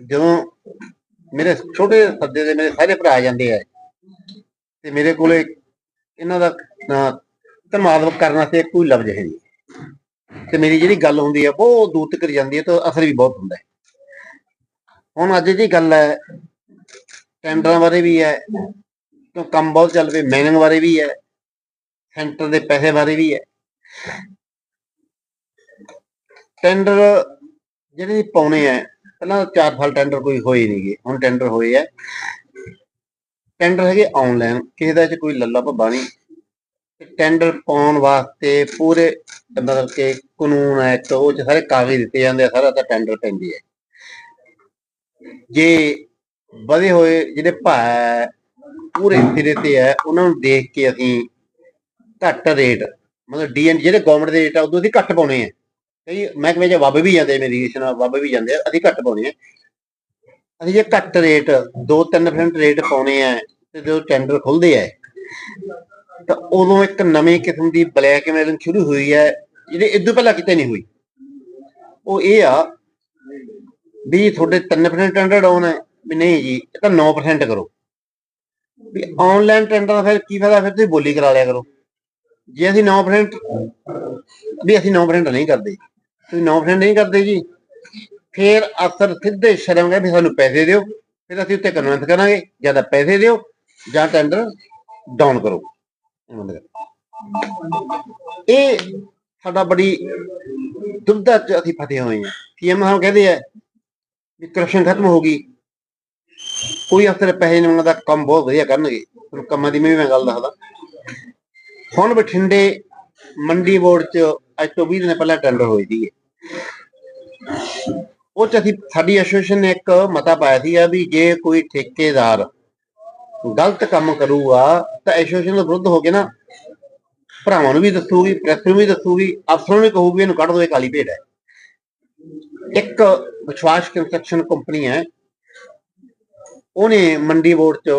ਜਦੋਂ ਮੇਰੇ ਛੋਟੇ ਸੱਦੇ ਦੇ ਮੇਰੇ ਸਾਰੇ ਭਰਾ ਜਾਂਦੇ ਆ। ਤੇ ਮੇਰੇ ਕੋਲੇ ਇਹਨਾਂ ਦਾ ਅਹ, ਕਰਨ ਵਾਸਤੇ ਕੋਈ ਲਫ਼ਜ਼ ਹੈ ਨਹੀਂ। ਤੇ ਮੇਰੀ ਜਿਹੜੀ ਗੱਲ ਹੁੰਦੀ ਹੈ ਬਹੁਤ ਦੂਰ ਤੱਕ ਜਾਂਦੀ ਹੈ ਤੇ ਅਸਰ ਵੀ ਬਹੁਤ ਹੁੰਦਾ ਹੈ। ਹੁਣ ਅੱਜ ਦੀ ਗੱਲ ਹੈ ਟੈਂਡਰਾਂ ਬਾਰੇ ਵੀ ਹੈ ਕਿਉਂ ਕੰਮ ਬਹੁਤ ਚੱਲ ਪਏ ਮੈਨਿੰਗ ਬਾਰੇ ਵੀ ਹੈ ਸੈਂਟਰ ਦੇ ਪੈਸੇ ਬਾਰੇ ਵੀ ਹੈ। ਟੈਂਡਰ ਜਿਹੜੇ ਪਾਉਣੇ ਆ, ਪਹਿਲਾਂ ਚਾਰ ਸਾਲ ਟੈਂਡਰ ਕੋਈ ਹੋਏ ਨਹੀਂਗੇ ਹੁਣ ਟੈਂਡਰ ਹੋਏ ਆ। ਟੈਂਡਰ ਹੈਗੇ ਆਨਲਾਈਨ ਕਿਸੇ ਦਾ ਚ ਕੋਈ ਲੱਲਾ ਭੱਬਾ ਨਹੀਂ ਟੈਂਡਰ ਪਾਉਣ ਵਾਸਤੇ ਪੂਰੇ ਮਤਲਬ ਕਿ ਕਾਨੂੰਨ ਐਕਟ ਉਹ ਚ ਸਾਰੇ ਕਾਗਜ਼ ਦਿੱਤੇ ਜਾਂਦੇ ਆ ਸਾਰਾ ਤਾਂ ਟੈਂਡਰ ਪੈਂਦੀ ਹੈ। ਜੇ ਵਧੇ ਹੋਏ ਜਿਹੜੇ ਭਾਅ ਪੂਰੇ ਸਿਰੇ ਤੇ ਹੈ ਉਹਨਾਂ ਨੂੰ ਦੇਖ ਕੇ ਅਸੀਂ ਘੱਟ ਰੇਟ ਮਤਲਬ ਡੀਐਨ ਜਿਹੜੇ ਗਵਰਨਮੈਂਟ ਦੇ ਰੇਟ ਆ, ਉਦੋਂ ਅਸੀਂ ਘੱਟ ਪਾਉਣੇ ਆ। ਕਈ ਮਹਿਕਮੇ 'ਚ ਵੱਬ ਵੀ ਜਾਂਦੇ ਮੇਰੀ ਇਰੀਗੇਸ਼ਨ ਵੱਬ ਵੀ ਜਾਂਦੇ ਆ, ਅਸੀਂ ਘੱਟ ਪਾਉਣੇ ਆ। ਅਸੀਂ ਜੇ ਘੱਟ ਰੇਟ 2-3% ਰੇਟ ਪਾਉਣੇ ਆ ਤੇ ਜਦੋਂ ਟੈਂਡਰ ਖੁੱਲਦੇ ਆ, ਤਾਂ ਉਦੋਂ ਇੱਕ ਨਵੀਂ ਕਿਸਮ ਦੀ ਬਲੈਕਮੇਲਿੰਗ ਸ਼ੁਰੂ ਹੋਈ ਹੈ ਜਿਹੜੇ ਇਦੋਂ ਪਹਿਲਾਂ ਕਿਤੇ ਨਹੀਂ ਹੋਈ। ਉਹ ਇਹ ਆ ਵੀ ਤੁਹਾਡੇ 3% ਟੈਂਡਰ ਡਾਊਨ ਹੈ ਵੀ ਨਹੀਂ ਜੀ, ਇਹ ਤਾਂ 9% ਕਰੋ। ਵੀ ਆਨਲਾਈਨ ਟੈਂਡਰ ਦਾ ਫਿਰ ਕੀ ਫਾਇਦਾ, ਫਿਰ ਤੁਸੀਂ ਬੋਲੀ ਕਰਾ ਲਿਆ ਕਰੋ। ਜੇ ਅਸੀਂ 9% ਵੀ ਅਸੀਂ 9% ਨਹੀਂ ਕਰਦੇ। ਤੁਸੀਂ 9% ਨਹੀਂ ਕਰਦੇ ਜੀ। ਫਿਰ ਅਫਸਰ ਸਿੱਧੇ ਸ਼ਰਮ ਗਏ ਸਾਨੂੰ ਪੈਸੇ ਦਿਓ। ਫਿਰ ਅਸੀਂ ਉੱਤੇ ਕਨਵਿੰਸ ਕਰਾਂਗੇ, ਜਾਂ ਤਾਂ ਪੈਸੇ ਦਿਓ, ਜਾਂ ਟੈਂਡਰ ਡਾਊਨ ਕਰੋ। ਇਹ ਸਾਡਾ ਬੜੀ ਦੁਬਦਾ ਚ ਅਸੀਂ ਫਸੇ ਹੋਏ ਹਾਂ। ਪੀਐਮ ਸਾਹਿਬ ਕਹਿੰਦੇ ਆ ਵੀ ਕਰਪਸ਼ਨ ਖਤਮ ਹੋ ਗਈ। ਕੋਈ ਅਫਸਰ ਪੈਸੇ ਨਹੀਂ ਮੰਗਦਾ, ਕੰਮ ਬਹੁਤ ਵਧੀਆ ਕਰਨਗੇ। ਤੁਹਾਨੂੰ ਕੰਮਾਂ ਦੀ ਮੈਂ ਵੀ ਗੱਲ ਦੱਸਦਾ। ਹੁਣ ਬਠਿੰਡੇ ਮੰਡੀ ਬੋਰਡ ਚ ਅੱਜ ਤੋਂ 20 ਦਿਨ ਪਹਿਲਾਂ ਟੈਂਡਰ ਹੋਏ ਸੀਗੇ ਉਹ ਚ ਅਸੀਂ, ਸਾਡੀ ਐਸੋਸੀਏਸ਼ਨ ਨੇ ਇੱਕ ਮਤਾ ਪਾਇਆ ਸੀ ਵੀ ਜੇ ਕੋਈ ਠੇਕੇਦਾਰ ਗਲਤ ਕੰਮ ਕਰੂਗਾ, ਤਾਂ ਐਸੋਸੀਏਸ਼ਨ ਦੇ ਵਿਰੁੱਧ ਹੋ ਕੇ ਨਾ ਭਰਾਵਾਂ ਨੂੰ ਵੀ ਦੱਸੂਗੀ ਪ੍ਰੈਸ ਨੂੰ ਵੀ ਦੱਸੂਗੀ, ਅਫਸਰਾਂ ਨੂੰ ਵੀ ਕਹੂਗੀ ਇਹਨੂੰ ਕੱਢ ਦਿਓ ਇਹ ਕਾਲੀ ਭੇਡ ਹੈ। ਇੱਕ ਵਿਸ਼ਵਾਸ ਕੰਸਟਰਕਸ਼ਨ ਕੰਪਨੀ ਹੈ। ਉਹਨੇ ਮੰਡੀ ਬੋਰਡ ਚ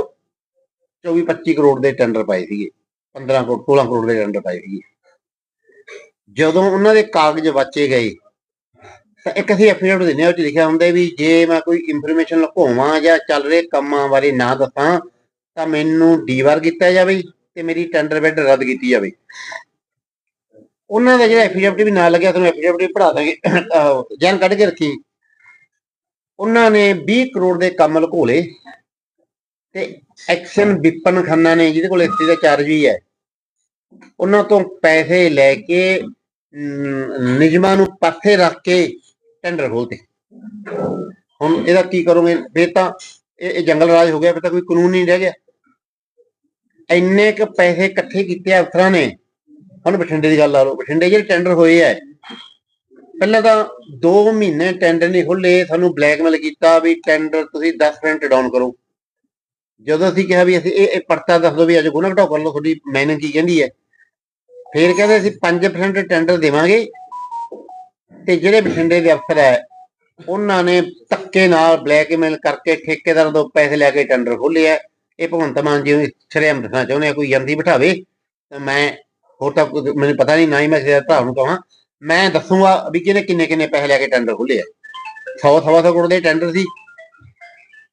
24 25 ਕਰੋੜ ਦੇ ਟੈਂਡਰ ਪਾਏ ਸੀਗੇ 15 ਕਰੋੜ 16 ਕਰੋੜ ਦੇ ਟੈਂਡਰ ਪਾਏ ਸੀਗੇ। ਜਦੋਂ ਉਹਨਾਂ ਦੇ ਕਾਗਜ਼ ਵਾਚੇ ਗਏ, ਤਾਂ ਇੱਕ ਅਸੀਂ ਐਫੀਡੇਵਿਟ ਦਿੰਦੇ ਹਾਂ, ਉਹ ਚ ਲਿਖਿਆ ਹੁੰਦਾ ਵੀ ਜੇ ਮੈਂ ਕੋਈ ਇਨਫੋਰਮੇਸ਼ਨ ਲੁਕਾਵਾਂ ਜਾਂ ਚੱਲ ਰਹੇ ਕੰਮਾਂ ਬਾਰੇ ਨਾ ਦੱਸਾਂ, ਤਾਂ ਮੈਨੂੰ ਡੀਵਾਰ ਕੀਤਾ ਜਾਵੇ ਤੇ ਮੇਰੀ ਟੈਂਡਰ ਬਿੱਡ ਰੱਦ ਕੀਤੀ ਜਾਵੇ। ਉਹਨਾਂ ਦਾ ਜਿਹੜਾ ਐਫੀਡੇਵਿਟ ਵੀ ਨਾਲ ਲੱਗਿਆ, ਤੁਹਾਨੂੰ ਐਫੀਡੇਵਿਟ ਪੜਾ ਦਾਂਗੇ ਜਾਨ ਕੱਢ ਕੇ ਰੱਖੀ। ਉਹਨਾਂ ਨੇ 20 ਕਰੋੜ ਦੇ ਕੰਮ ਲੁਕੋਲੇ ਤੇ ਐਕਸ਼ਨ ਵਿਪਨ ਖੰਨਾ ਨੇ, ਜਿਹਦੇ ਕੋਲ ਇਸਤੀ ਦਾ ਚਾਰਜ ਵੀ ਹੈ, ਉਹਨਾਂ ਤੋਂ ਪੈਸੇ ਲੈ ਕੇ ਨਿਯਮਾਂ ਨੂੰ ਪਾਸੇ ਰੱਖ ਕੇ ਟੈਂਡਰ ਖੋਲਤੇ ਹੁਣ ਇਹਦਾ ਕੀ ਕਰੋਗੇ? ਫੇਰ ਤਾਂ ਇਹ ਜੰਗਲ ਰਾਜ ਹੋ ਗਿਆ, ਫਿਰ ਤਾਂ ਕੋਈ ਕਾਨੂੰਨ ਨਹੀਂ ਰਹਿ ਗਿਆ। ਇੰਨੇ ਕ ਪੈਸੇ ਇਕੱਠੇ ਕੀਤੇ ਅਫਸਰਾਂ ਨੇ। ਹੁਣ ਬਠਿੰਡੇ ਦੀ ਗੱਲ ਲਾ ਲਓ, ਬਠਿੰਡੇ ਜਿਹੜੇ ਟੈਂਡਰ ਹੋਏ ਆ, ਪਹਿਲਾਂ ਤਾਂ 2 ਮਹੀਨੇ ਟੈਂਡਰ ਨਹੀਂ ਖੁੱਲੇ ਸਾਨੂੰ ਬਲੈਕਮੇਲ ਕੀਤਾ ਵੀ ਟੈਂਡਰ ਤੁਸੀਂ 10% ਡਾਊਨ ਕਰੋ। ਜਦੋਂ ਅਸੀਂ ਕਿਹਾ ਵੀ ਅਸੀਂ ਇਹ ਪਰਤਾ ਪਰਚਾ ਦੱਸ ਦਿਓ ਵੀ ਅੱਜ ਗੁਨਾ ਘਟਾਓ, ਕਰ ਲਓ, ਤੁਹਾਡੀ ਮੈਨਿੰਗ ਕੀ ਕਹਿੰਦੀ ਹੈ। ਫਿਰ ਕਹਿੰਦੇ ਅਸੀਂ 5% ਟੈਂਡਰ ਦੇਵਾਂਗੇ। ਤੇ ਜਿਹੜੇ ਬਠਿੰਡੇ ਦੇ ਅਫਸਰ ਹੈ, ਉਹਨਾਂ ਨੇ ਧੱਕੇ ਨਾਲ ਬਲੈਕਮੇਲ ਕਰਕੇ ਠੇਕੇਦਾਰਾਂ ਤੋਂ ਪੈਸੇ ਲੈ ਕੇ ਟੈਂਡਰ ਖੋਲ੍ਹੇ ਇਹ ਭਗਵੰਤ ਮਾਨ ਜੀ ਨੂੰ ਸ਼ਰੇਆਮ ਦੱਸਣਾ ਚਾਹੁੰਦੇ ਆ, ਕੋਈ ਜੰਦੀ ਬਿਠਾਵੇ। ਤਾਂ ਮੈਂ ਹੋਰ ਤਾਂ ਮੈਨੂੰ ਪਤਾ ਨਹੀਂ, ਨਾ ਹੀ ਮੈਂ ਸਿਰ ਭਰਾ ਨੂੰ ਕਹਾਂ। ਮੈਂ ਦੱਸੂਗਾ ਵੀ ਕਿਹਨੇ ਕਿੰਨੇ ਕਿੰਨੇ ਪੈਸੇ ਲੈ ਕੇ ਟੈਂਡਰ ਖੋਲ੍ਹੇ ਆ। 100 ਸਵਾ ਸੌ ਕਰੋੜ ਦੇ ਟੈਂਡਰ ਸੀ।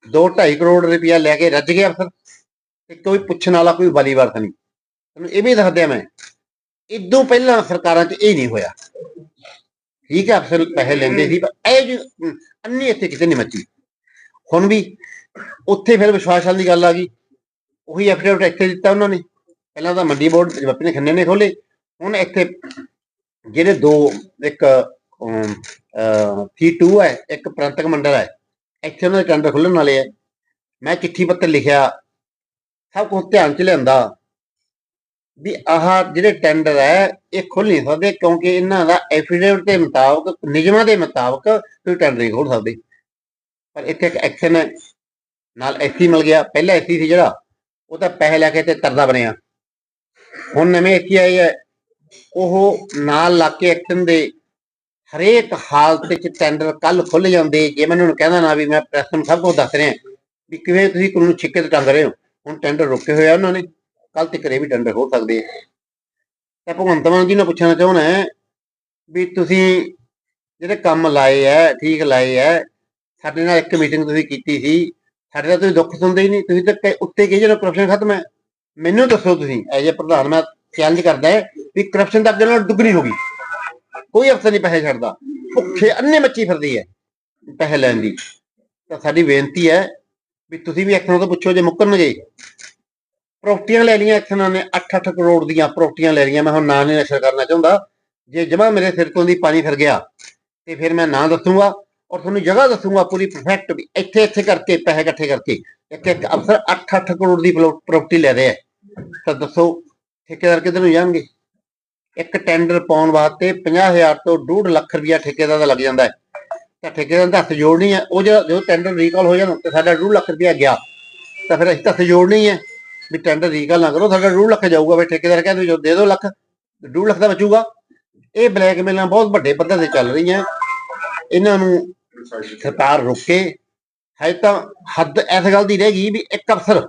2.5 ਕਰੋੜ ਰੁਪਇਆ ਲੈ ਕੇ ਰੱਜ ਗਿਆ ਅਫਸਰ। ਤੇ ਕੋਈ ਪੁੱਛਣ ਵਾਲਾ, ਕੋਈ ਵਾਲੀ ਵਾਲੀਵਾਰ ਨਹੀਂ। ਤੁਹਾਨੂੰ ਇਹ ਵੀ ਦੱਸਦਿਆਂ ਮੈਂ। ਇਦੋਂ ਪਹਿਲਾਂ ਸਰਕਾਰਾਂ 'ਚ ਇਹ ਨਹੀਂ ਹੋਇਆ। ਠੀਕ ਹੈ, ਅਫਸਰ ਪੈਸੇ ਲੈਂਦੇ ਸੀ, ਪਰ ਇਹ ਜੀ ਅੰਨੀ ਇੱਥੇ ਕਿਤੇ ਨਹੀਂ ਮੱਚੀ। ਹੁਣ ਵੀ ਉੱਥੇ ਫਿਰ ਵਿਸ਼ਵਾਸ ਵਾਲੀ ਗੱਲ ਆ ਗਈ। ਉਹੀ ਐਫੀਡੇਵਿਟ ਇੱਥੇ ਦਿੱਤਾ ਉਹਨਾਂ ਨੇ। ਪਹਿਲਾਂ ਤਾਂ ਮੰਡੀ ਬੋਰਡ ਜਵਾਬੀ ਨੇ ਖੰਨੇ ਨੇ ਖੋਲੇ ਹੁਣ ਇੱਥੇ ਜਿਹੜੇ ਦੋ, ਇੱਕ ਸੀ2 ਹੈ, ਇੱਕ ਪ੍ਰਾਂਤਕ ਮੰਡਲ ਹੈ, ਇੱਥੇ ਉਹਨਾਂ ਦੇ ਟੈਂਡਰ ਖੁੱਲਣ ਵਾਲੇ ਆ ਮੈਂ ਚਿੱਠੀ ਪੱਤਰ ਲਿਖਿਆ। ਸਭ ਕੁਝ ਧਿਆਨ ਚ ਲਿਆਂਦਾ। ਵੀ ਆਹ ਜਿਹੜੇ ਟੈਂਡਰ ਹੈ, ਇਹ ਖੁੱਲ ਨਹੀਂ ਸਕਦੇ ਕਿਉਂਕਿ ਇਹਨਾਂ ਦਾ ਐਫੀਡੇਵਿਟ ਦੇ ਮੁਤਾਬਕ, ਨਿਯਮਾਂ ਦੇ ਮੁਤਾਬਕ ਤੁਸੀਂ ਟੈਂਡਰ ਨਹੀਂ ਖੋਲ ਸਕਦੇ। ਪਰ ਇੱਥੇ ਇੱਕ ਐਕਸ਼ਨ ਹੈ ਨਾਲ ਐਸੀ ਮਿਲ ਗਿਆ। ਪਹਿਲਾਂ ਐਸੀ ਸੀ ਜਿਹੜਾ, ਉਹ ਤਾਂ ਪੈਸੇ ਲੈ ਕੇ ਤੇ ਤਰਦਾ ਬਣਿਆ। ਹੁਣ ਨਵੇਂ ਐਸੀ ਆਏ ਹੈ, ਉਹ ਨਾਲ ਲਾ ਕੇ ਐਕਸ਼ਨ ਦੇ ਹਰੇਕ ਹਾਲਤ ਵਿੱਚ ਟੈਂਡਰ ਕੱਲ ਖੁੱਲ ਜਾਂਦੇ। ਜੇ ਮੈਂ ਉਹਨਾਂ ਨੂੰ ਕਹਿੰਦਾ ਨਾ ਵੀ ਮੈਂ ਪ੍ਰੈਸ ਨੂੰ ਸਭ ਕੁਝ ਦੱਸ ਰਿਹਾ, ਵੀ ਕਿਵੇਂ ਤੁਸੀਂ ਕਾਨੂੰਨ ਛਿੱਕੇ ਤੇ ਟੰਗ ਰਹੇ ਹੋ? ਹੁਣ ਟੈਂਡਰ ਰੁਕੇ ਹੋਏ ਆ ਉਹਨਾਂ ਨੇ। ਕੱਲ ਤੱਕ ਇਹ ਵੀ ਟੈਂਡਰ ਹੋ ਸਕਦੇ ਆ। ਤੇ ਭਗਵੰਤ ਮਾਨ ਜੀ ਨੂੰ ਪੁੱਛਣਾ ਚਾਹੁੰਦਾ ਹੈ ਵੀ ਤੁਸੀਂ ਜਿਹੜੇ ਕੰਮ ਲਾਏ ਐ ਠੀਕ ਲਾਏ ਐ ਸਾਡੇ ਨਾਲ ਇੱਕ ਮੀਟਿੰਗ ਤੁਸੀਂ ਕੀਤੀ ਸੀ, ਸਾਡੇ ਦਾ ਤੁਸੀਂ ਦੁੱਖ ਸੁਣਦੇ ਹੀ ਨਹੀਂ, ਤੁਸੀਂ ਤਾਂ ਉੱਤੇ ਕਹੀ ਜਦੋਂ ਕਰਪਸ਼ਨ ਖਤਮ ਹੈ? ਮੈਨੂੰ ਦੱਸੋ ਤੁਸੀਂ ਐਜ ਅ ਪ੍ਰਧਾਨ ਮੈਂ ਚੈਲੰਜ ਕਰਦਾ ਹੈ ਵੀ ਕਰਪਸ਼ਨ ਤਾਂ ਅੱਗੇ ਨਾਲ ਦੁੱਗਣੀ ਹੋ ਗਈ। ਕੋਈ ਅਫਸਰ ਨਹੀਂ ਪੈਸੇ ਛੱਡਦਾ। ਭੁੱਖੇ ਅੰਨੇ ਮੱਚੀ ਫਿਰਦੀ ਹੈ ਪੈਸੇ ਲੈਣ ਦੀ। ਤਾਂ ਸਾਡੀ ਬੇਨਤੀ ਹੈ ਵੀ ਤੁਸੀਂ ਵੀ ਐਕਸ਼ਨਾਂ ਤੋਂ ਪੁੱਛੋ ਜੇ ਮੁੱਕਰਨਗੇ। ਪ੍ਰਾਪਰਟੀਆਂ ਲੈ ਲਈਆਂ ਇੱਥੇ ਉਹਨਾਂ ਨੇ 8-8 ਕਰੋੜ ਦੀਆਂ ਪ੍ਰਾਪਰਟੀਆਂ ਲੈ ਲਈਆਂ। ਮੈਂ ਹੁਣ ਨਾਂ ਨਹੀਂ ਨਸ਼ਰ ਕਰਨਾ ਚਾਹੁੰਦਾ। ਜੇ ਜਮਾ ਮੇਰੇ ਸਿਰ ਤੋਂ ਦੀ ਪਾਣੀ ਫਿਰ ਗਿਆ, ਤੇ ਫਿਰ ਮੈਂ ਨਾਂ ਦੱਸੂਗਾ ਔਰ ਤੁਹਾਨੂੰ ਜਗ੍ਹਾ ਦੱਸੂਗਾ ਪੂਰੀ ਪਰਫੈਕਟ ਵੀ। ਇੱਥੇ ਇੱਥੇ ਕਰਕੇ, ਪੈਸੇ ਇਕੱਠੇ ਕਰਕੇ। ਇੱਕ ਇੱਕ ਅਫਸਰ 8-8 ਕਰੋੜ ਦੀ ਪ੍ਰਾਪਰਟੀ ਲੈ ਰਿਹਾ। ਹੈ। ਤਾਂ ਦੱਸੋ, ਠੇਕੇਦਾਰ ਕਿੱਧਰ ਨੂੰ ਜਾਣਗੇ? ਇੱਕ ਟੈਂਡਰ ਪਾਉਣ ਵਾਸਤੇ 50000 ਤੋਂ 2.5 ਲੱਖ ਰੁਪਇਆ ਠੇਕੇਦਾਰ ਦਾ ਲੱਗ ਜਾਂਦਾ ਹੈ। ਤਾਂ ਠੇਕੇਦਾਰ ਦਾ ਹੱਥ ਜੋੜਨੀ ਹੈ। ਉਹ ਜਦੋਂ ਟੈਂਡਰ ਰੀਕਾਲ ਹੋ ਜਾਣ ਤੇ ਸਾਡਾ 2.5 ਲੱਖ ਰੁਪਇਆ ਗਿਆ, ਤਾਂ ਫਿਰ ਅਸੀਂ ਤਾਂ ਹੱਥ ਜੋੜਨੀ ਹੈ। ਵੀ ਟੈਂਡਰ ਰੀਕਾਲ ਨਾ ਕਰੋ, ਸਾਡਾ 2.5 ਲੱਖ ਜਾਊਗਾ ਵੀ ਠੇਕੇਦਾਰ ਕਹਿੰਦੇ ਜੋ ਦੇ ਦਿਓ ਲੱਖ 2.5 ਲੱਖ ਦਾ ਬਚੂਗਾ। ਇਹ ਬਲੈਕਮੇਲਾਂ ਬਹੁਤ ਵੱਡੇ ਪੱਧਰ ਤੇ ਚੱਲ ਰਹੀਆਂ। ਇਹਨਾਂ ਨੂੰ ਸਰਕਾਰ ਰੋਕੇ। ਹੈ ਤਾਂ ਹੱਦ ਇਸ ਗੱਲ ਦੀ ਰਹਿ ਗਈ ਵੀ ਇੱਕ ਅਫਸਰ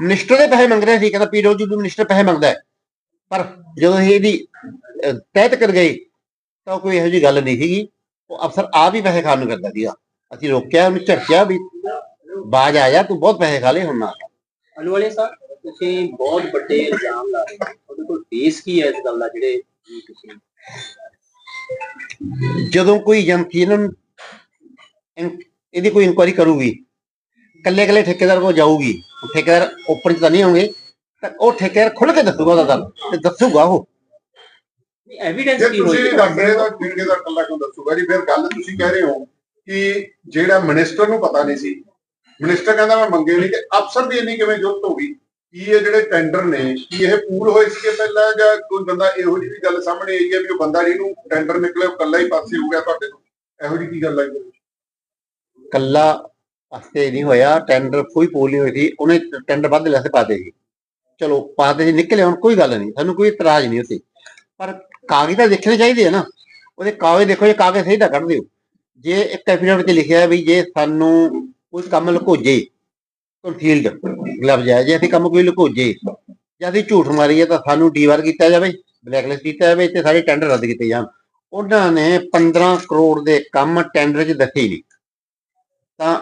ਮਿਨਿਸਟਰ ਦੇ ਪੈਸੇ ਮੰਗ ਰਿਹਾ ਸੀ, ਕਹਿੰਦਾ ਪੀਡਬਲਯੂ ਮਿਨਿਸਟਰ ਪੈਸੇ ਮੰਗਦਾ ਹੈ। ਪਰ ਜਦੋਂ ਇਹ ਇਹਦੀ ਤਹਿਤ ਕਰ ਗਏ, ਤਾਂ ਕੋਈ ਇਹੋ ਜਿਹੀ ਗੱਲ ਨਹੀਂ ਸੀਗੀ। ਉਹ ਅਫਸਰ ਆਪ ਹੀ ਪੈਸੇ ਖਾਣ ਨੂੰ ਕਰਦਾ ਸੀਗਾ। ਅਸੀਂ ਰੋਕਿਆ, ਉਹਨੂੰ ਝਟਕਿਆ ਵੀ, ਬਾਜ ਆ ਜਾ ਤੂੰ ਬਹੁਤ ਪੈਸੇ ਖਾ ਲਏ ਹੁਣ ਨਾ ਅਨੁਵਾਲੇ ਸਾਹਿਬ ਤੁਸੀਂ ਬਹੁਤ ਵੱਡੇ ਇਲਜ਼ਾਮ ਲਾ ਰਹੇ ਹੋ। ਉਹਦੇ ਕੋਲ ਬੇਸ ਕੀ ਹੈ ਇਸ ਗੱਲ ਦਾ ਜਿਹੜੇ ਤੁਸੀਂ ਜਦੋਂ ਕੋਈ ਏਜੰਸੀ ਇਹਨਾਂ ਨੂੰ ਇਹਦੀ ਕੋਈ ਇਨਕੁਆਇਰੀ ਕਰੂਗੀ ਕੱਲੇ ਕੱਲੇ ਠੇਕੇਦਾਰ ਕੋਲ ਜਾਊਗੀ ਉਹ ਠੇਕੇਦਾਰ ਓਪਨ ਚ ਤਾਂ ਨਹੀਂ ਹੋਣਗੇ ਤਾਂ ਉਹ ਠੇਕੇਦਾਰ ਖੁੱਲ ਕੇ ਦੱਸੂਗਾ ਉਹਦਾ ਦਲ ਤੇ ਦੱਸੂਗਾ ਉਹ। ਐਵੀਡੈਂਸ ਕੀ ਤੁਸੀਂ ਹੋਈ ਦੱਸ ਰਹੇ ਤਾਂ ਠੇਕੇਦਾਰ ਕੱਲਾ ਕਿਉਂ ਦੱਸੂਗਾ ਜੀ? ਫਿਰ ਗੱਲ ਤੁਸੀਂ ਕਹਿ ਰਹੇ ਹੋ ਕਿ ਜਿਹੜਾ ਮਿਨਿਸਟਰ ਨੂੰ ਪਤਾ ਨਹੀਂ ਸੀ ਮਿਨਿਸਟਰ ਕਹਿੰਦਾ ਮੈਂ ਮੰਗੇ ਨਹੀਂ ਤੇ ਅਫਸਰ ਦੀ ਇੰਨੀ ਕਿਵੇਂ ਜੁਰਤ ਹੋ ਗਈ? ਕੀ ਇਹ ਜਿਹੜੇ ਟੈਂਡਰ ਨੇ, ਕੀ ਇਹ ਪੂਲ ਹੋਏ ਸੀਗੇ ਪਹਿਲਾਂ ਜਾਂ ਕੋਈ ਬੰਦਾ ਇਹੋ ਜਿਹੀ ਵੀ ਗੱਲ ਸਾਹਮਣੇ ਆਈ ਹੈ ਵੀ ਉਹ ਬੰਦਾ ਜਿਹਨੂੰ ਟੈਂਡਰ ਨਿਕਲੇ, ਉਹ ਕੱਲਾ ਹੀ ਪਾਸੇ ਹੋ ਗਿਆ ਤੁਹਾਡੇ ਤੋਂ ਇਹੋ ਜਿਹੀ ਕੀ ਗੱਲ ਆਈ ਕੱਲਾ ਪਾਸੇ ਨਹੀਂ ਹੋਇਆ ਟੈਂਡਰ ਕੋਈ ਪੋਲ ਨਹੀਂ ਹੋਈ ਸੀ, ਉਹਨੇ ਟੈਂਡਰ ਵੱਧ ਲੈਸੇ ਪਾਤੇ ਸੀ ਚਲੋ ਪਾਤੇ ਸੀ ਨਿਕਲੇ, ਹੁਣ ਕੋਈ ਗੱਲ ਨਹੀਂ, ਸਾਨੂੰ ਕੋਈ ਇਤਰਾਜ਼ ਨਹੀਂ ਉੱਤੇ ਪਰ ਕਾਗਜ਼ ਤਾਂ ਦੇਖਣੇ ਚਾਹੀਦੇ ਆ ਨਾ, ਉਹਦੇ ਕਾਗਜ਼ ਦੇਖੋ, ਜੇ ਕਾਗਜ਼ ਸਹੀ ਤਾਂ ਕੱਢ ਦਿਓ। ਜੇ ਇੱਕ ਐਫੀਡੇਵਿਟ 'ਚ ਲਿਖਿਆ ਹੈ ਵੀ ਜੇ ਸਾਨੂੰ ਕੋਈ ਕੰਮ ਲੁਕੋਜੇ। ਕਨਸੀਲਡ ਗਲਵ ਜਾਏ ਜੇ ਅਸੀਂ ਕੰਮ ਕੋਈ ਲੁਕੋਜੇ। ਜਾਂ ਅਸੀਂ ਝੂਠ ਮਾਰੀਏ ਤਾਂ ਸਾਨੂੰ ਡੀਵਾਰ ਕੀਤਾ ਜਾਵੇ ਬਲੈਕਲਿਸਟ ਕੀਤਾ ਜਾਵੇ ਤੇ ਸਾਰੇ ਟੈਂਡਰ ਰੱਦ ਕੀਤੇ ਜਾਣ। ਉਹਨਾਂ ਨੇ 15 ਕਰੋੜ ਦੇ ਕੰਮ ਟੈਂਡਰ 'ਚ ਦੱਸੇ ਨਹੀਂ। ਤਾਂ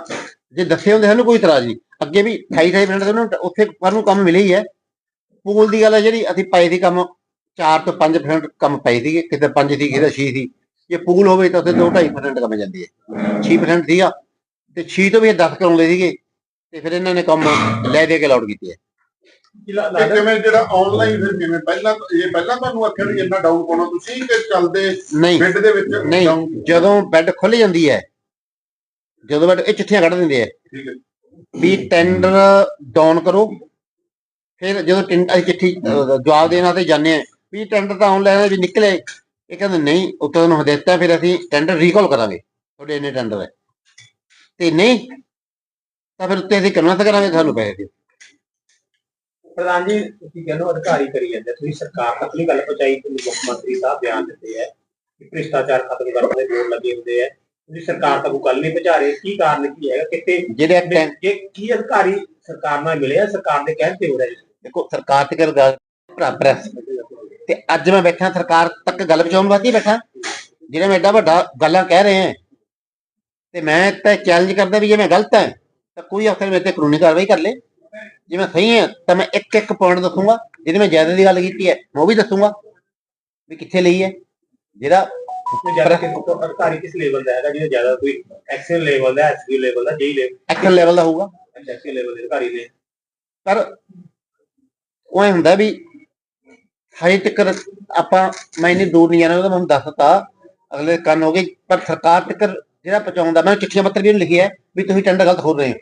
ਜੇ ਦੱਸੇ ਹੁੰਦੇ ਸਾਨੂੰ ਕੋਈ ਇਤਰਾਜ਼ ਨਹੀਂ। ਅੱਗੇ ਵੀ 28 28% ਉਹਨਾਂ ਨੂੰ ਉੱਥੇ ਪਰ ਨੂੰ ਕੰਮ ਮਿਲੇ ਹੀ ਹੈ। ਪੂਲ ਦੀ ਗੱਲ ਹੈ ਜਿਹੜੀ ਅਸੀਂ ਪਾਏ ਸੀ ਕੰਮ 4 ਤੋਂ 5% ਕੰਮ ਪਏ ਸੀਗੇ। ਕਿਤੇ 5 ਸੀ, ਕਿਤੇ 6 ਸੀ। ਜੇ ਪੂਲ ਹੋਵੇ ਤਾਂ ਉੱਥੇ 2 2.5% ਕੰਮ ਜਾਂਦੀ ਹੈ 6% ਸੀਗਾ। ਤੇ 6 ਤੋਂ ਵੀ ਇਹ 10 ਕਰਾਉਂਦੇ ਸੀਗੇ ਤੇ ਫਿਰ ਇਹਨਾਂ ਨੇ ਕੰਮ ਲੈ ਦੇ ਕੇ ਲਾਉਡ ਕੀਤੀ ਹੈ ਤੇ ਕਿਵੇਂ ਜਿਹੜਾ ਆਨਲਾਈਨ ਫਿਰ ਕਿਵੇਂ? ਪਹਿਲਾਂ ਇਹ ਪਹਿਲਾਂ ਤੁਹਾਨੂੰ ਆਖਿਆ ਵੀ ਇੰਨਾ ਡਾਊਨ ਪਾਉਣਾ ਤੁਸੀਂ ਕਿ ਚੱਲਦੇ ਨਹੀਂ। ਬਿੱਡ ਦੇ ਵਿੱਚ ਨਹੀਂ? ਜਦੋਂ ਬੈੱਡ ਖੁੱਲ ਜਾਂਦੀ ਹੈ ਜਦੋਂ ਬੈੱਡ ਇਹ ਚਿੱਠੀਆਂ ਕੱਢ ਦਿੰਦੇ ਆ ਠੀਕ ਹੈ। ਵੀ ਟੈਂਡਰ ਡਾਊਨ ਕਰੋ। ਫਿਰ ਜਦੋਂ ਅਸੀਂ ਚਿੱਠੀ ਜਵਾਬ ਦੇਣ ਵਾਸਤੇ ਜਾਂਦੇ ਆ ਵੀ ਟੈਂਡਰ ਤਾਂ ਆਨਲਾਈਨ ਵੀ ਨਿਕਲੇ। ਇਹ ਕਹਿੰਦੇ ਨਹੀਂ ਉੱਤੇ ਤੁਹਾਨੂੰ ਹਦਾਇਤਾਂ ਫਿਰ ਅਸੀਂ ਟੈਂਡਰ ਰੀਕਾਲ ਕਰਾਂਗੇ। ਤੁਹਾਡੇ ਇੰਨੇ ਟੈਂਡਰ ਹੈ। ਤੇ ਨਹੀਂ ਤਾਂ ਫਿਰ ਉੱਤੇ ਅਸੀਂ ਕਨਵਰਟ ਕਰਾਂਗੇ ਤੁਹਾਨੂੰ ਪੈਸੇ ਦਿਓ। ਪ੍ਰਧਾਨ ਜੀ ਤੁਸੀਂ ਕਹਿੰਦੇ ਹੋ ਅਧਿਕਾਰੀ ਕਰੀ ਜਾਂਦੇ ਤੁਸੀਂ ਸਰਕਾਰ ਤੱਕ ਨਹੀਂ ਗੱਲ ਪਹੁੰਚਾਈ ਤੇ ਮੁੱਖ ਮੰਤਰੀ ਸਾਹਿਬ ਬਿਆਨ ਦਿੱਤੇ ਹੈ ਕਿ ਭ੍ਰਿਸ਼ਟਾਚਾਰ ਖਤਮ ਕਰਨ ਦੇ ਬੋਰਡ ਲੱਗੇ ਹੁੰਦੇ ਆ ਤੁਸੀਂ ਸਰਕਾਰ ਤੱਕ ਗੱਲ ਨਹੀਂ ਪਹੁੰਚਾ ਰਹੇ ਕੀ ਕਾਰਨ ਕੀ ਹੈਗਾ ਕਿਤੇ ਜਿਹੜੇ ਕੀ ਅਧਿਕਾਰੀ ਸਰਕਾਰ ਨਾਲ ਮਿਲਿਆ ਸਰਕਾਰ ਦੇ ਕਹਿਣ ਤੇ ਹੋ ਰਿਹਾ ਜੀ? ਦੇਖੋ ਸਰਕਾਰ ਤੇ ਗੱਲ ਭਰਾ ਪ੍ਰੈਸ ਤੇ ਅੱਜ ਮੈਂ ਬੈਠਾ ਸਰਕਾਰ ਤੱਕ ਗੱਲ ਪਹੁੰਚਾਉਣ ਵਾਸਤੇ ਬੈਠਾ। ਜਿਹੜੇ ਮੈਂ ਐਡਾ ਵੱਡਾ ਗੱਲਾਂ ਕਹਿ ਰਹੇ ਹਾਂ ਤੇ ਮੈਂ ਤਾਂ ਚੈਲੰਜ ਕਰਦਾ ਵੀ ਜੇ ਮੈਂ ਗਲਤ ਹਾਂ ਤਾਂ ਕੋਈ ਅਫਸਰ ਮੇਰੇ ਤੇ ਕਾਨੂੰਨੀ ਕਾਰਵਾਈ ਕਰ ਲੇ। ਜੇ ਮੈਂ ਸਹੀ ਹਾਂ ਤਾਂ ਮੈਂ ਇੱਕ ਇੱਕ ਪੁਆਇੰਟ ਦੱਸੂਗਾ ਜਿਹਦੇ ਮੈਂ ਜ਼ਿਆਦਾ ਦੀ ਗੱਲ ਕੀਤੀ ਹੈ ਮੈਂ ਉਹ ਵੀ ਦੱਸੂਗਾ ਵੀ ਕਿੱਥੇ ਲਈ ਹੈ। ਜਿਹੜਾ ਜਿਹੜਾ ਜ਼ਿਆਦਾ ਹੁੰਦਾ ਵੀ ਹਜੇ ਤੱਕ ਆਪਾਂ ਮੈਂ ਇੰਨੀ ਦੂਰ ਨਹੀਂ ਜਾਣਾ ਉਹਦਾ ਮੈਂ ਦੱਸਤਾ ਅਗਲੇ ਕੰਨ ਹੋ ਗਏ ਪਰ ਸਰਕਾਰ ਤੱਕ ਜਿਹੜਾ ਪਹੁੰਚਾਉਂਦਾ ਮੈਂ ਚਿੱਠੀਆਂ ਪੱਤਰ ਵੀ ਉਹਨੂੰ ਲਿਖਿਆ ਵੀ ਤੁਸੀਂ ਟੈਂਡਰ ਗਲਤ ਖੋਲ ਰਹੇ ਹੋ।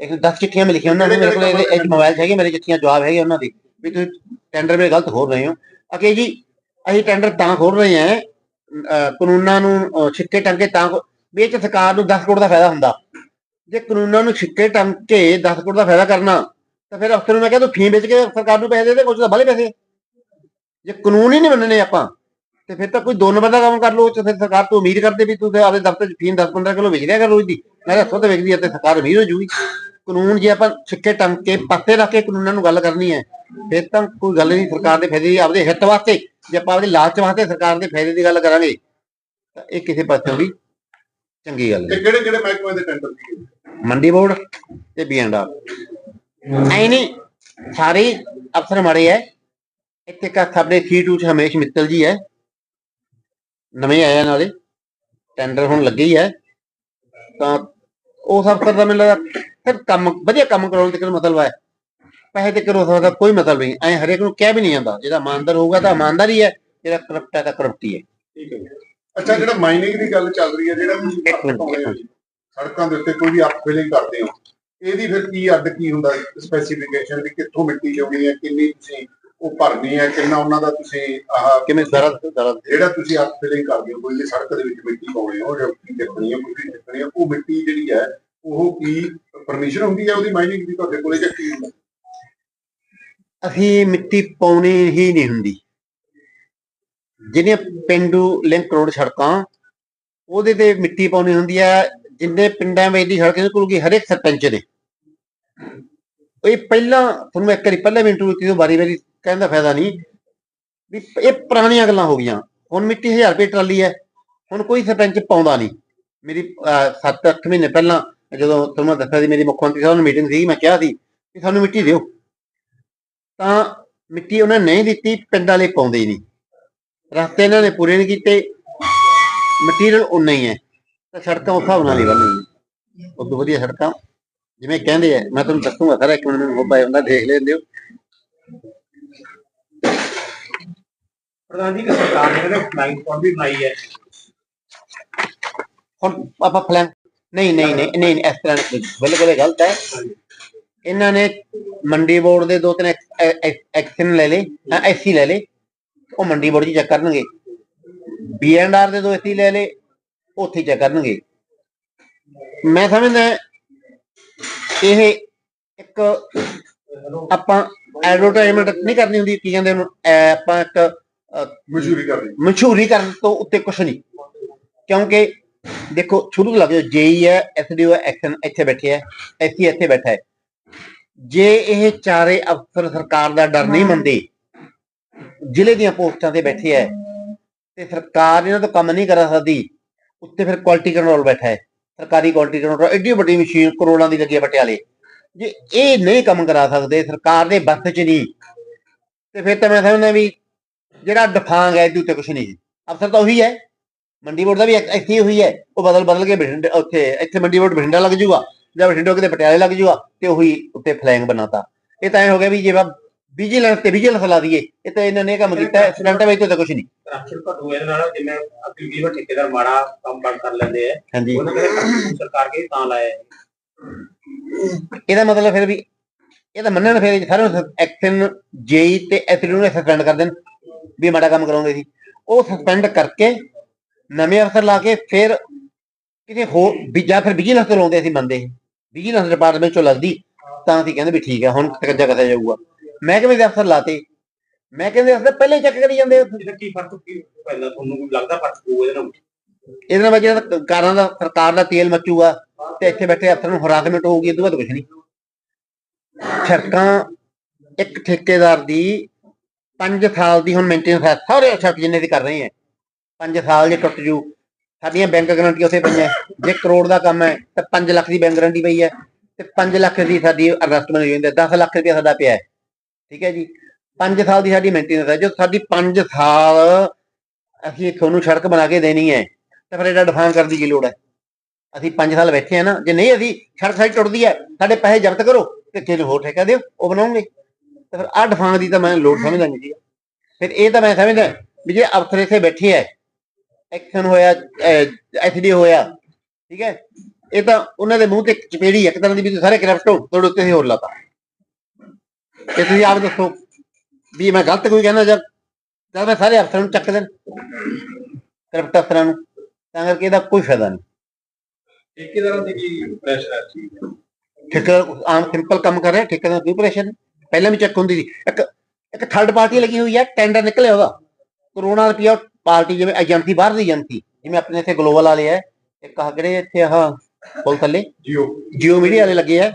ਇੱਕ 10 ਚਿੱਠੀਆਂ ਮੈਂ ਲਿਖੀਆਂ ਉਹਨਾਂ ਨੇ, ਮੇਰੇ ਕੋਲ ਇਹਦੇ ਮੋਬਾਈਲ ਹੈਗੇ, ਮੇਰੇ ਚਿੱਠੀਆਂ ਜਵਾਬ ਹੈਗੇ ਉਹਨਾਂ ਦੇ, ਵੀ ਤੁਸੀਂ ਟੈਂਡਰ ਮੇਰੇ ਗਲਤ ਖੋਲ ਰਹੇ ਹੋ। ਅਕੇ ਜੀ, ਅਸੀਂ ਟੈਂਡਰ ਤਾਂ ਖੋਲ ਰਹੇ ਹਾਂ ਕਾਨੂੰਨਾਂ ਨੂੰ, ਅਹ, ਛਿੱਕੇ ਟੰਗੇ ਤਾਂ ਵੀ ਇਹ 'ਚ ਸਰਕਾਰ ਨੂੰ 10 ਕਰੋੜ ਦਾ ਫਾਇਦਾ ਹੁੰਦਾ। ਜੇ ਕਾਨੂੰਨਾਂ ਨੂੰ ਛਿੱਕੇ ਟੰਗ ਕੇ 10 ਕਰੋੜ ਦਾ ਫਾਇਦਾ ਕਰਨਾ, ਤਾਂ ਫਿਰ ਅਫਸਰ ਨੂੰ ਮੈਂ ਕਿਹਾ ਤੂੰ ਫੀਮ ਵੇਚ ਕੇ ਸਰਕਾਰ ਨੂੰ ਪੈਸੇ ਦੇ ਦੇ ਕੁਝ ਤਾਂ ਬਾਲੇ ਪੈਸੇ। ਜੇ ਕਾਨੂੰਨ ਹੀ ਨਹੀਂ ਮੰਨਣੇ ਆਪਾਂ ਤੇ ਫਿਰ ਤਾਂ ਕੋਈ ਦੋ ਨੰਬਰ ਦਾ ਕੰਮ ਕਰ ਲਓ ਤੇ ਫਿਰ ਸਰਕਾਰ ਤੋਂ ਉਮੀਦ ਕਰਦੇ ਵੀ ਤੂੰ ਤੇ ਆਪਦੇ ਦਫ਼ਤਰ 'ਚ ਫੀਮ 10-15 ਕਿਲੋ ਵੇਚ ਲਿਆ ਕਰ ਰੋਜ਼ ਦੀ। ਮੇਰੇ ਹੱਥੋਂ ਤੇ ਵੇਚਦੀ ਹੈ ਤੇ ਸਰਕਾਰ ਅਮੀਰ ਹੋ ਜੂਗੀ। ਕਾਨੂੰਨ ਜੇ ਆਪਾਂ ਛਿੱਕੇ ਟੰਗ ਕੇ ਪਾਸੇ ਰੱਖ ਕੇ ਕਾਨੂੰਨਾਂ ਨੂੰ ਗੱਲ ਕਰਨੀ ਹੈ ਫਿਰ ਤਾਂ ਕੋਈ ਗੱਲ ਨਹੀਂ ਸਰਕਾਰ ਦੇ ਫਾਇਦੇ ਦੀ ਆਪਦੇ ਹਿੱਤ ਵਾਸਤੇ ਜੇ ਆਪਾਂ ਆਪਦੇ ਲਾਲਚ ਵਾਸਤੇ ਸਰਕਾਰ ਦੇ ਫਾਇਦੇ ਦੀ ਗੱਲ ਕਰਾਂਗੇ ਤਾਂ ਇਹ ਕਿਸੇ ਪਾਸੇ ਵੀ ਚੰਗੀ ਗੱਲ ਹੈ ਤੇ ਕਿਹੜੇ ਕਿਹੜੇ ਮਹਿਕਮੇ ਦੇ ਟੈਂਡਰ ਸੀ ਮੰਡੀ ਬੋਰਡ ਤੇ ਬੀਐਨਆਰ ਐ ਨਹੀਂ ਸਾਰੇ ਅਫਸਰ ਮਾੜੇ ਐ। ਇੱਥੇ ਕਾ ਸਾਡੇ C2 ਚ ਹਮੇਸ਼ ਮਿੱਤਲ ਜੀ ਐ। ਨਵੇਂ ਆਇਆ ਨਾਲੇ ਟੈਂਡਰ ਹੁਣ ਲੱਗੇ ਹੀ ਤਾਂ ਉਸ ਅਫਸਰ ਦਾ ਮੈਨੂੰ ਲੱਗਦਾ ਫਿਰ ਕੰਮ ਵਧੀਆ ਕੰਮ ਕਰਾਉਣ ਤੇ ਮਤਲਬ ਹੈ ਪੈਸੇ ਤੇ ਕਰੋ ਸਕਦਾ ਕੋਈ ਮਤਲਬ ਨਹੀਂ ਐ ਹਰੇਕ ਨੂੰ ਕਹਿ ਵੀ ਨਹੀਂ ਜਾਂਦਾ ਜਿਹੜਾ ਇਮਾਨਦਾਰ ਹੋਊਗਾ ਤਾਂ ਇਮਾਨਦਾਰੀ ਹੈ ਜਿਹੜਾ ਕਰਪਟ ਹੈ ਤਾਂ ਕਰਪਟੀ ਹੈ। ਠੀਕ ਹੈ ਜੀ। ਅੱਛਾ ਜਿਹੜਾ ਮਾਈਨਿੰਗ ਦੀ ਗੱਲ ਚੱਲ ਰਹੀ ਹੈ ਜਿਹੜਾ ਤੁਸੀਂ ਇੱਕ ਮਿੰਟ, ਪਾਉਂਦੇ ਹੋ ਜੀ, ਸੜਕਾਂ ਦੇ ਉੱਤੇ ਕੋਈ ਵੀ ਅਪ ਫਿਲਿੰਗ ਕਰਦੇ ਹੋ ਇਹਦੀ ਫਿਰ ਕੀ ਅੱਡ ਕੀ ਹੁੰਦਾ ਸਪੈਸੀਫਿਕੇਸ਼ਨ ਵੀ ਕਿੱਥੋਂ ਮਿੱਟੀ ਲਿਆਉਣੀ ਹੈ ਕਿੰਨੀ ਤੁਸੀਂ ਉਹ ਭਰਨੀ ਹੈ ਕਿੰਨਾ ਉਹਨਾਂ ਦਾ ਤੁਸੀਂ ਆਹ ਕਿਵੇਂ ਦਰਦ ਦਰਦ ਜਿਹੜਾ ਤੁਸੀਂ ਅਪ ਫਿਲਿੰਗ ਕਰਦੇ ਹੋ ਕੋਈ ਸੜਕ ਦੇ ਵਿੱਚ ਮਿੱਟੀ ਪਾਉਣੀ ਹੋ ਜਾਂ ਕੀ ਚੱਕਣੀ ਹੈ ਕੋਈ ਚੱਕਣੀ ਹੈ ਉਹ ਮਿੱਟੀ ਜਿਹੜੀ ਹੈ ਉਹ ਕੀ ਪਰਮਿਸ਼ਨ ਹੁੰਦੀ ਹੈ ਉਹਦੀ ਮਾਈਨਿੰਗ ਦੀ ਤੁਹਾਡੇ ਕੋਲੇ ਜਾਂ ਕੀ ਹੁੰਦਾ? ਅਸੀਂ ਮਿੱਟੀ ਪਾਉਣੀ ਹੀ ਨਹੀਂ ਹੁੰਦੀ। ਜਿਹੜੀਆਂ ਪਿੰਡੂ ਲਿੰਕ ਰੋਡ ਸੜਕਾਂ ਉਹਦੇ ਤੇ ਮਿੱਟੀ ਪਾਉਣੀ ਹੁੰਦੀ ਹੈ ਜਿੰਨੇ ਪਿੰਡਾਂ ਵਿੱਚ ਦੀ ਸੜਕ ਨਿਕਲੂਗੀ ਹਰੇਕ ਸਰਪੰਚ ਦੇ ਇਹ ਪਹਿਲਾਂ ਤੁਹਾਨੂੰ ਇੱਕ ਵਾਰੀ ਪਹਿਲਾਂ ਵੀ ਇੰਟਰਵਿਊ ਕੀਤੀ ਵਾਰੀ ਵਾਰੀ ਕਹਿੰਦਾ ਫਾਇਦਾ ਨਹੀਂ ਵੀ ਇਹ ਪੁਰਾਣੀਆਂ ਗੱਲਾਂ ਹੋ ਗਈਆਂ। ਹੁਣ ਮਿੱਟੀ 1000 ਰੁਪਏ ਟਰਾਲੀ ਹੈ, ਹੁਣ ਕੋਈ ਸਰਪੰਚ ਪਾਉਂਦਾ ਨਹੀਂ। ਮੇਰੀ 7-8 ਮਹੀਨੇ ਪਹਿਲਾਂ ਜਦੋਂ ਤੁਹਾਨੂੰ ਦੱਸਿਆ ਸੀ, ਮੇਰੀ ਮੁੱਖ ਮੰਤਰੀ ਸਾਹਿਬ ਨਾਲ ਮੀਟਿੰਗ ਸੀ, ਮੈਂ ਕਿਹਾ ਸੀ ਕਿ ਸਾਨੂੰ ਮਿੱਟੀ ਦਿਓ। ਤਾਂ ਮਿੱਟੀ ਉਹਨਾਂ ਨੇ ਨਹੀਂ ਦਿੱਤੀ, ਪਿੰਡ ਵਾਲੇ ਪਾਉਂਦੇ ਹੀ ਨਹੀਂ। ਰਸਤੇ ਇਹਨਾਂ ਨੇ ਪੂਰੇ ਨਹੀਂ ਕੀਤੇ। ਮਟੀਰੀਅਲ ਉਨਾ ਹੀ ਹੈ। ਤਾਂ ਸੜਕਾਂ ਉਸ ਹਿਸਾਬ ਨਾਲ ਹੀ ਬਣਨੀਆਂ ਉਦੋਂ ਵਧੀਆ ਸੜਕਾਂ। ਜਿਵੇਂ ਕਹਿੰਦੇ ਆ, ਮੈਂ ਤੁਹਾਨੂੰ ਦੱਸੂਗਾ, ਸਾਰਾ ਇੱਕ ਮਿੰਟ ਮੈਨੂੰ ਮੋਬਾਈਲ ਹੁੰਦਾ, ਦੇਖ ਲੈਂਦੇ ਹੋ। ਪ੍ਰਧਾਨ ਜੀ ਕਿ ਸਰਕਾਰ ਨੇ ਨਾ ਫਲਾਈਂਗ ਸਪੌਟ ਵੀ ਬਣਾਈ ਹੈ। ਹੁਣ ਆਪਾਂ ਫਲੈਂ ਨਹੀਂ ਨਹੀਂ ਨਹੀਂ ਨਹੀਂ ਇਸ ਤਰ੍ਹਾਂ ਨਹੀਂ, ਬਿਲਕੁਲ ਇਹ ਗਲਤ ਹੈ। ਇਹਨਾਂ ਨੇ ਮੰਡੀ ਬੋਰਡ ਦੇ ਦੋ ਤਿੰਨ ਐਕਸ਼ਨ ਲੈ ਲਏ ਐਸਸੀ ਲੈ ਲੇ ਉਹ ਮੰਡੀ ਬੋਰਡ 'ਚ ਚੈੱਕ ਕਰਨਗੇ। ਬੀਐਨਆਰ ਦੇ ਦੋ ਐਸਸੀ ਲੈ ਲੇ ਉੱਥੇ ਚੈੱਕ ਕਰਨਗੇ। ਮੈਂ ਸਮਝਦਾ ਇਹ ਇੱਕ ਆਪਾਂ ਐਡਵਰਟਾਈਜ਼ਮੈਂਟ ਨਹੀਂ ਕਰਨੀ ਹੁੰਦੀ ਕੀ ਕਹਿੰਦੇ ਉਹਨੂੰ ਐ ਆਪਾਂ ਇੱਕ ਅ, ਮਜ਼ਦੂਰੀ ਕਰਦੇ ਮਸ਼ਹੂਰੀ ਕਰਨ ਤੋਂ ਉੱਤੇ ਕੁਝ ਨਹੀਂ। ਕਿਉਂਕਿ ਦੇਖੋ ਸ਼ੁਰੂ ਤੋਂ ਲੱਗ ਜਾਓ ਜੇਈ ਹੈ ਐਸਡੀਓ ਐਕਸ਼ਨ ਇੱਥੇ ਬੈਠੇ ਹੈ ਐਸਸੀ ਇੱਥੇ ਬੈਠਾ ਹੈ। ਜੇ ਇਹ ਚਾਰੇ ਅਫਸਰ ਸਰਕਾਰ ਦਾ ਡਰ ਨਹੀਂ ਮੰਨਦੇ ਜ਼ਿਲ੍ਹੇ ਦੀਆਂ ਪੋਸਟਾਂ ਤੇ ਬੈਠੇ ਹੈ ਤੇ ਸਰਕਾਰ ਇਹਨਾਂ ਤੋਂ ਕੰਮ ਨਹੀਂ ਕਰਾ ਸਕਦੀ ਉੱਤੇ ਫਿਰ ਕੁਆਲਿਟੀ ਕੰਟਰੋਲ ਬੈਠਾ ਹੈ ਸਰਕਾਰੀ ਕੁਆਲਿਟੀ ਕੰਟਰੋਲ ਐਡੀ ਵੱਡੀ ਮਸ਼ੀਨ ਕਰੋੜਾਂ ਦੀ ਲੱਗੀ ਹੈ ਪਟਿਆਲੇ। ਜੇ ਇਹ ਨਹੀਂ ਕੰਮ ਕਰਾ ਸਕਦੇ ਸਰਕਾਰ ਦੇ ਬੱਸ 'ਚ ਨਹੀਂ ਤੇ ਫਿਰ ਤਾਂ ਮੈਂ ਸਮਝਦਾ ਵੀ ਜਿਹੜਾ ਡਫਾਂਗ ਹੈ ਇਹਦੇ ਉੱਤੇ ਕੁਝ ਨਹੀਂ। ਅਫਸਰ ਤਾਂ ਉਹੀ ਹੈ। ਮੰਡੀ ਬੋਰਡ ਦਾ ਵੀ ਇੱਥੇ ਹੋਈ ਹੈ। ਉਹ ਬਦਲ ਬਦਲ ਕੇ ਬਠਿੰਡੇ ਉੱਥੇ ਇੱਥੇ ਮੰਡੀ ਬੋਰਡ ਬਠਿੰਡਾ ਲੱਗ ਜੂਗਾ ਜਾਂ ਬਠਿੰਡੇ ਕਿਤੇ ਪਟਿਆਲੇ ਲੱਗ ਜੂਗਾ ਤੇ ਉਹੀ ਉੱਤੇ ਫਲੈਂਗ ਬਣਾਤਾ। ਇਹ ਤਾਂ ਐ ਹੋ ਗਿਆ ਵੀ ਜੇ ਵਿਜੀਲੈਂਸ ਤੇ ਵਿਜੀਲੈਂਸ ਲਾ ਦਈਏ ਇਹ ਤਾਂ ਇਹਨਾਂ ਨੇ ਕੰਮ ਕੀਤਾ ਐਕਸੀਡੈਂਟ ਵਿੱਚ ਤਾਂ ਕੁਝ ਨਹੀਂ। ਕਰਪਸ਼ਨ ਘਟੂ ਇਹਦੇ ਨਾਲ ਜਿਵੇਂ ਅਕਲੀ ਵਾਰ ਠੇਕੇਦਾਰ ਮਾੜਾ ਕੰਮ ਬੰਦ ਕਰ ਲੈਂਦੇ ਆ। ਹਾਂਜੀ। ਉਹਨਾਂ ਨੇ ਸਰਕਾਰ ਕੇ ਤਾਂ ਲਾਇਆ। ਇਹਦਾ ਮਤਲਬ ਫਿਰ ਵੀ ਇਹ ਤਾਂ ਮੰਨਣ ਫਿਰ ਸਾਰਿਆਂ ਨੂੰ ਐਕਸ਼ਨ ਜੇਈ ਤੇ ਐਥਲੀ ਨੂੰ ਸਸਪੈਂਡ ਕਰ ਦੇਣ। ਵੀ ਮਾੜਾ ਕੰਮ ਕਰਾਉਂਦੇ ਸੀ। ਉਹ ਸਸਪੈਂਡ ਕਰਕੇ ਨਵੇਂ ਅਫਸਰ ਲਾ ਕੇ ਫਿਰ ਕਿਤੇ ਹੋਰ ਵੀ ਜਾਂ ਫਿਰ ਵਿਜੀਲੈਂਸ ਤੋਂ ਲਾਉਂਦੇ ਸੀ ਬੰਦੇ। ਵਿਜੀਲੈਂਸ ਡਿਪਾਰਟਮੈਂਟ ਚੋਂ ਲੱਗਦੀ ਤਾਂ ਅਸੀਂ ਕਹਿੰਦੇ ਵੀ ਠੀਕ ਹੈ ਹੁਣ ਕੱਜਾ ਕਸਿਆ ਜਾਊਗਾ। ਮਹਿਕਮੇ ਦੇ ਅਫਸਰ ਲਾਤੇ। ਮੈਂ ਕਹਿੰਦੇ ਅਫਸਰ ਪਹਿਲੇ ਚੈੱਕ ਕਰੀ ਜਾਂਦੇ। ਇਹਦਾ ਕੀ ਫ਼ਰਕ ਕੀ ਪੈਂਦਾ? ਤੁਹਾਨੂੰ ਕੋਈ ਲੱਗਦਾ ਫ਼ਰਕ ਪਊ ਇਹਦੇ ਨਾਲ? ਇਹਦੇ ਨਾਲ ਜਿਹੜਾ ਕਾਰਾਂ ਦਾ ਸਰਕਾਰ ਦਾ ਤੇਲ ਮਚੂਗਾ ਤੇ ਇੱਥੇ ਬੈਠੇ ਅਫਸਰ ਨੂੰ ਹਰਾਸਮੈਂਟ ਹੋਊਗੀ ਇਹ ਤੋਂ ਬਾਅਦ ਕੁਝ ਨਹੀਂ। ਸੜਕਾਂ ਇੱਕ ਠੇਕੇਦਾਰ ਦੀ 5 ਸਾਲ ਦੀ ਹੁਣ ਮੇਨਟੇਨੈਂਸ ਹੈ, ਸਾਰੇ ਸੜਕ ਜਿੰਨੇ ਦੀ ਕਰ ਰਹੇ ਹੈ। 5 ਸਾਲ ਜੇ ਟੁੱਟ ਜੂ, ਸਾਡੀਆਂ ਬੈਂਕ ਗਰੰਟੀ ਉੱਥੇ ਪਈਆਂ। ਜੇ ਕਰੋੜ ਦਾ ਕੰਮ ਹੈ, ਤਾਂ 5 ਲੱਖ ਦੀ ਬੈਂਕ ਗਰੰਟੀ ਪਈ ਹੈ, ਤੇ 5 ਲੱਖ ਦੀ ਸਾਡੀ ਇਨਵੈਸਟਮੈਂਟ ਹੋਈ ਜਾਂਦੀ ਹੈ 10 ਲੱਖ ਰੁਪਏ ਸਾਡਾ ਪਿਆ ਹੈ। ਠੀਕ ਹੈ ਜੀ? 5 ਸਾਲ ਦੀ ਸਾਡੀ ਮੇਨਟੇਨੈਂਸ ਹੈ ਜੋ ਸਾਡੀ 5 ਸਾਲ ਅਸੀਂ ਤੁਹਾਨੂੰ ਸੜਕ ਬਣਾ ਕੇ ਦੇਣੀ ਹੈ, ਤਾਂ ਫਿਰ ਇਹਦਾ ਡਿਫਾਈਨ ਕਰਨ ਦੀ ਕੀ ਲੋੜ ਹੈ? ਅਸੀਂ 5 ਸਾਲ ਬੈਠੇ ਆ ਨਾ, ਜੇ ਨਹੀਂ ਅਸੀਂ ਸੜਕ ਸਾਡੀ ਟੁੱਟਦੀ ਹੈ, ਸਾਡੇ ਪੈਸੇ ਜ਼ਬਤ ਕਰੋ, ਤੇ ਕਿਸੇ ਨੂੰ ਹੋਰ ਠੇਕਾ ਦਿਓ, ਉਹ ਬਣਾਉਂਗੇ। ਤੇ ਫਿਰ ਆਹ ਡਿਫਾਈਨ ਦੀ ਤਾਂ ਮੈਂ ਲੋੜ ਸਮਝਦਾ ਨਹੀਂ ਜੀ। ਫਿਰ ਇਹ ਤਾਂ ਮੈਂ ਸਮਝਦਾ ਵੀ ਜੇ ਅਫਸਰ ਇੱਥੇ ਬੈਠੇ ਹੈ ਐਕਸ਼ਨ ਹੋਇਆ ਐਸਡੀ ਹੋਇਆ ਠੀਕ ਹੈ ਇਹ ਤਾਂ ਉਹਨਾਂ ਦੇ ਮੂੰਹ ਤੇ ਚਪੇੜੀ ਹੈ, ਇੱਕ ਤਰ੍ਹਾਂ ਦੀ ਵੀ ਸਾਰੇ ਕਰਪਟ ਹੋ ਤੁਹਾਡੇ ਉੱਤੇ ਹੀ ਹੋਰ ਲਾਤਾ। ਤੇ ਤੁਸੀਂ ਆਪ ਦੱਸੋ ਵੀ ਮੈਂ ਗਲਤ ਕੋਈ ਕਹਿਣਾ ਜਦ ਜਦ ਮੈਂ ਸਾਰੇ ਅਫਸਰਾਂ ਨੂੰ ਚੱਕ ਦੇਣ ਕਰਪਟ ਅਫਸਰਾਂ ਨੂੰ ਤਾਂ ਕਰਕੇ ਇਹਦਾ ਕੋਈ ਫਾਇਦਾ ਨਹੀਂ। ਠੇਕੇਦਾਰਾਂ ਦੀ ਕੀ ਪ੍ਰੈਸ਼ਰ ਹੈ? ਚੀਜ਼ ਠੇਕੇਦਾਰ ਆਮ ਸਿੰਪਲ ਕੰਮ ਕਰ ਰਿਹਾ ਠੇਕੇਦਾਰ ਦਾ ਪ੍ਰੈਸ਼ਰ ਪਹਿਲਾਂ ਵੀ ਚੈੱਕ ਹੁੰਦੀ ਸੀ। ਇੱਕ ਇੱਕ ਥਰਡ ਪਾਰਟੀ ਲੱਗੀ ਹੋਈ ਹੈ ਟੈਂਡਰ ਨਿਕਲਿਆ ਉਹਦਾ। ਕਰੋਨਾ ਰੁਪਿਆ ਪਾਰਟੀ ਜਿਵੇਂ ਏਜੰਸੀ ਬਾਹਰ ਦੀ ਏਜੰਸੀ ਜਿਵੇਂ ਆਪਣੇ ਇੱਥੇ ਗਲੋਬਲ ਵਾਲੇ ਹੈ ਇੱਕ ਕਿਹੜੇ ਇੱਥੇ ਆਹ ਪੁਲ ਥੱਲੇ? ਜੀਓ ਜੀਓ ਮੀਡੀਆ ਵਾਲੇ ਲੱਗੇ ਆ।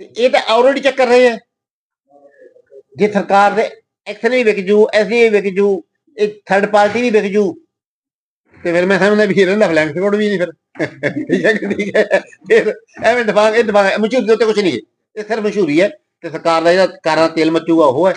ਤੇ ਇਹ ਤਾਂ ਆਲਰੇਡੀ ਚੈੱਕ ਕਰ ਰਹੇ ਆ। ਜੇ ਸਰਕਾਰ ਦੇ ਐਕਸ਼ਨ ਵੀ ਵਿਕ ਜੂ ਐਸਡੀ ਵੀ ਵਿਕ ਜੂ ਇਹ ਥਰਡ ਪਾਰਟੀ ਵੀ ਵਿਕ ਜੂ ਤੇ ਫਿਰ ਮੈਂ ਸਮਝਦਾ ਵੀ ਇਹਨਾਂ ਦਾ ਫਲੈਂਕ ਕੋਡ ਵੀ ਨਹੀਂ ਫਿਰ। ਠੀਕ ਹੈ ਹੈ। ਫਿਰ ਐਵੇਂ ਦਿਮਾਗ ਇਹ ਦਿਮਾਗ ਮਸ਼ਹੂਰੀ ਦੇ ਉੱਤੇ ਕੁਝ ਨਹੀਂ ਹੈ। ਇਹ ਸਿਰਫ ਮਸ਼ਹੂਰੀ ਹੈ। ਤੇ ਸਰਕਾਰ ਦਾ ਜਿਹੜਾ ਕਾਰਾਂ ਤੇਲ ਮੱਚੂਗਾ ਉਹ ਹੈ।